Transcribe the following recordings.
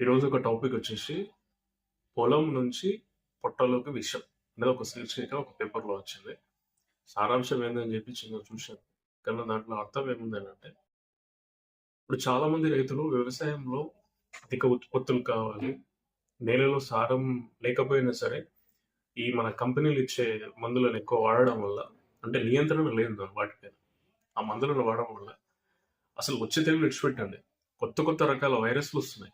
ఈరోజు ఒక టాపిక్ వచ్చేసి పొలం నుంచి పొట్టలోకి విషయం అనేది ఒక శీర్షిక ఒక పేపర్లో వచ్చింది. సారాంశం ఏందని చెప్పి చిన్న చూశాను. కానీ దాంట్లో అర్థం ఏముంది అంటే ఇప్పుడు చాలామంది రైతులు వ్యవసాయంలో అధిక ఉత్పత్తులు కావాలి నేలలో సారం లేకపోయినా సరే ఈ మన కంపెనీలు ఇచ్చే మందులను ఎక్కువ వాడడం వల్ల అంటే నియంత్రణ లేదు వాటిపైన ఆ మందులను వాడడం వల్ల అసలు వచ్చే తెగులు విడిచిపెట్టండి. కొత్త కొత్త రకాల వైరస్లు వస్తున్నాయి.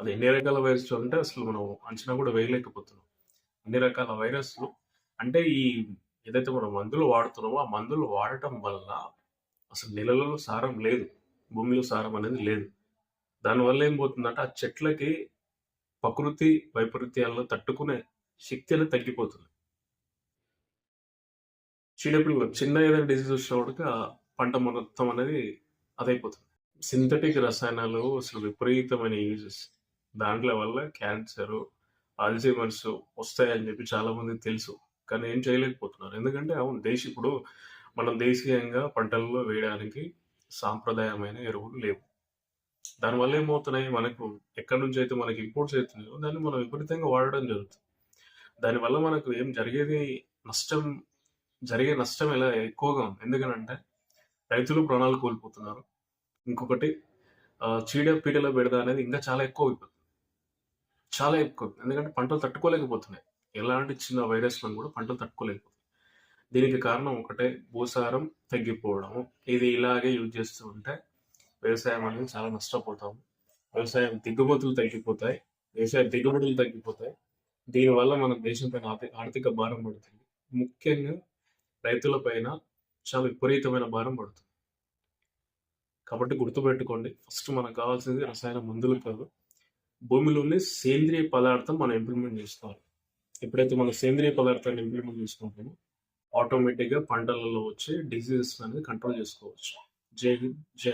అది ఎన్ని రకాల వైరస్లు అంటే అసలు మనం అంచనా కూడా వేయలేకపోతున్నాం. అన్ని రకాల వైరస్లు. అంటే ఈ ఏదైతే మనం మందులు వాడుతున్నామో ఆ మందులు వాడటం వల్ల అసలు నెలలో సారం లేదు. భూమిలో సారం అనేది లేదు. దానివల్ల ఏం పోతుందంటే ఆ చెట్లకి ప్రకృతి వైపరీత్యాలను తట్టుకునే శక్తి అనేది తగ్గిపోతుంది. చీడపిల్లలు చిన్న ఏదైనా డిసీజ్ వచ్చినప్పటికీ ఆ పంట మొత్తం అనేది అదైపోతుంది. సింథటిక్ రసాయనాలు అసలు విపరీతమైన యూజెస్ దాంట్లో వల్ల క్యాన్సర్ అల్జీమర్స్ వస్తాయని చెప్పి చాలామంది తెలుసు. కానీ ఏం చేయలేకపోతున్నారు. ఎందుకంటే అవును దేశ ఇప్పుడు మనం దేశీయంగా పంటల్లో వేయడానికి సాంప్రదాయమైన ఎరువులు లేవు. దానివల్ల ఏమవుతున్నాయి? మనకు ఎక్కడి నుంచి అయితే మనకి ఇంపోర్ట్స్ అవుతున్నాయో దాన్ని మనం విపరీతంగా వాడడం జరుగుతుంది. దానివల్ల మనకు ఏం జరిగేది? నష్టం జరిగే నష్టం ఎలా ఎక్కువగా ఉంది? ఎందుకనంటే రైతులు ప్రాణాలు కోల్పోతున్నారు. ఇంకొకటి చీడ పీడల బెడద అనేది ఇంకా చాలా ఎక్కువ అయిపోతుంది. చాలా ఎక్కువ. ఎందుకంటే పంటలు తట్టుకోలేకపోతున్నాయి. ఎలాంటి చిన్న వైరస్లను కూడా పంటలు తట్టుకోలేకపోతున్నాయి. దీనికి కారణం ఒకటే భూసారం తగ్గిపోవడం. ఇది ఇలాగే యూజ్ చేస్తూ ఉంటే వ్యవసాయం అనేది చాలా నష్టపోతాం. వ్యవసాయం దిగుమతులు తగ్గిపోతాయి. వ్యవసాయ దిగుబడులు తగ్గిపోతాయి. దీనివల్ల మన దేశం పైన ఆర్థిక భారం పడుతుంది. ముఖ్యంగా రైతుల పైన చాలా విపరీతమైన భారం పడుతుంది. కాబట్టి గుర్తుపెట్టుకోండి ఫస్ట్ మనకు కావాల్సింది రసాయన మందులు కాదు. భూమిలోని సేంద్రియ పదార్థం మనం ఇంప్లిమెంట్ చేసుకోవాలి ఎప్పుడైతే మనం సేంద్రియ పదార్థాన్ని ఇంప్లిమెంట్ చేసుకుంటామో ఆటోమేటిక్గా పంటలలో వచ్చే డిసీజెస్ అనేది కంట్రోల్ చేసుకోవచ్చు. జై జై